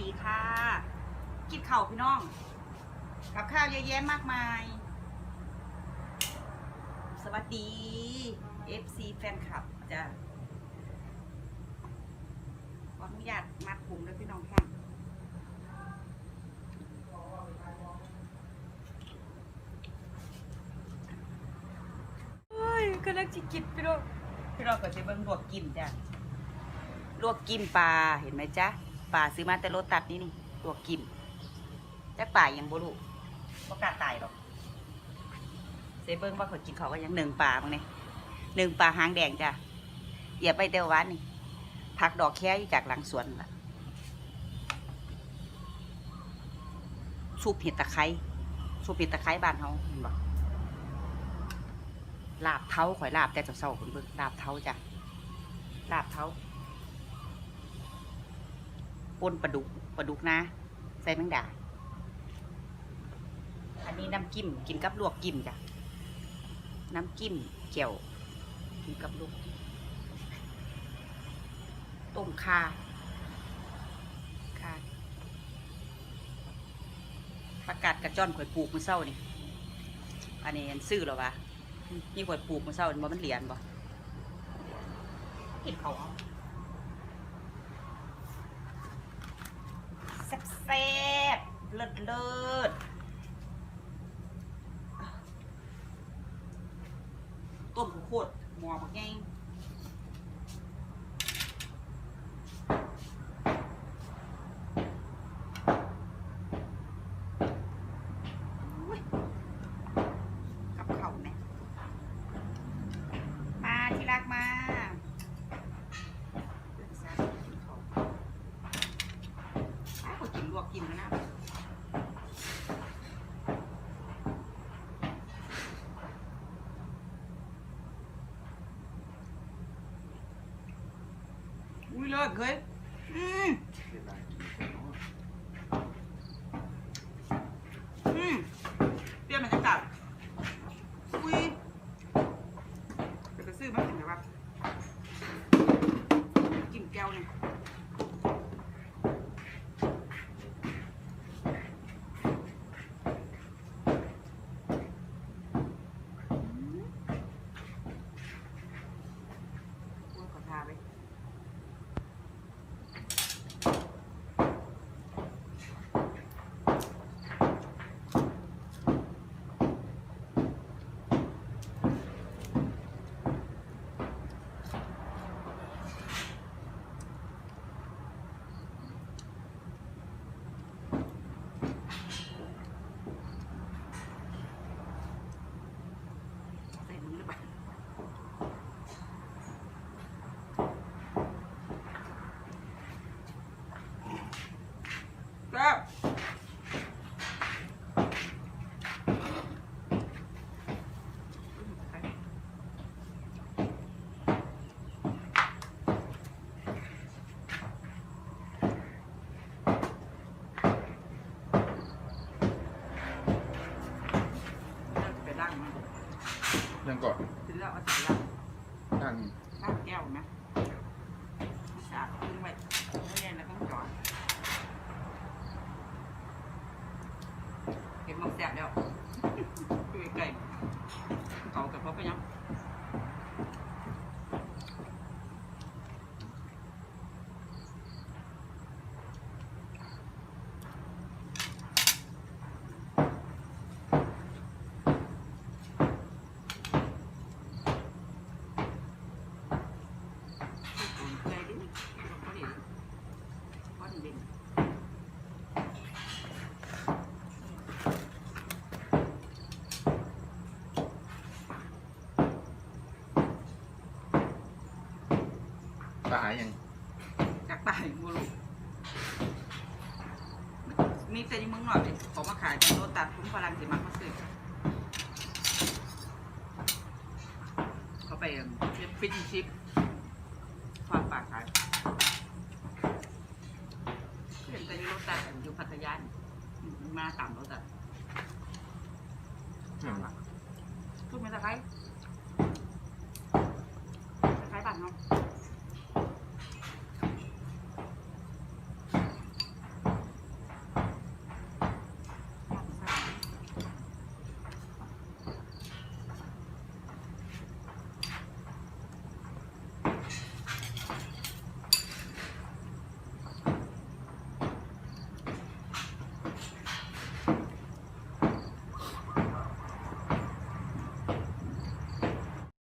ดีค่ะกินข้าพี่น้อง กับข้าวเยอะแยะมากมาย สวัสดี FC แฟนคลับจะขออนุญาตมัดผมด้วยพี่น้องค่ะเฮ้ยกำลังจิกินพี่น้องพี่น้องก็จะเบิ่งลวกกิมจ้ะลวกกิมปลาเห็นไหมจ๊ะ ปลาซื้อมาแต่โลตัดนี่นี่ลวกิมจักปลายังบ่รู้บ่กล้าตายหรอกเซเบิ่งว่าเขากินเขาก็ยังหนึ่งปลาบ้างเนี่ยหนึ่งปลาหางแดงจ้ะอย่าไปเตววันนี่ผักดอกแค่ยู่จากหลังสวนล่ะซุปเห็ดตะไคร้ซุปเห็ดตะไคร้บ้านเฮาเห็นบ่ลาบเท้าข่อยลาบแต่เศร้าคุณเบิ่งลาบเท้าจ้ะลาบเท้า ปนปลาดุกปลาดุกนะ ใส่แมงดา อันนี้น้ำจิ้มกินกับลวกจิ้มจ้ะ น้ำจิ้มเจียว กินกับลวกต้มข่าข่าประกาศกระจ้อนข่อยปลูกมือเศร้านี่ อันนี้อันซื้อหรอวะนี่ข่อยปลูกมาเศร้ามันเหรียญบ่กินเขาเอา แซ่บเลิศเลิศต้มข้าวโคตรหมอบักแงงอุ้ยกับเขาวแม่ มาที่รักมาอ้า วกกินนะ อุ้ยเลิศเคยอืมอืมเปรี้ยวบรรยากาศอุ้ย เดี๋ยวไปซื้อมากินนะครับกินแก้วเนี่ย พูดขอทาไปใส่มือหรือเปล่าแซ่บไปล่างมัน ยังก่อนถึงแล้วเอาถึงแล้วนั่งข้าวแก้วนะสาดทิ้งไว้ไม่เย็นแล้วต้องจอดเก็บมังแสบแล้วดูไก่เขากับเขาไปยังใจดิเขาดิเขาดิ ตายยังจักตายบุรุษมีแต่ยังมึงหน่อยดิเขามาขายจากโรตัดคุ้มพลังสิมักมาซื้อเขาไปฟิชชิปความปากขายเห็นแต่อยูโรตัดอยู่พัทยานี่มาต่ำโรตัดอืมทุกเม็ดตะไคร้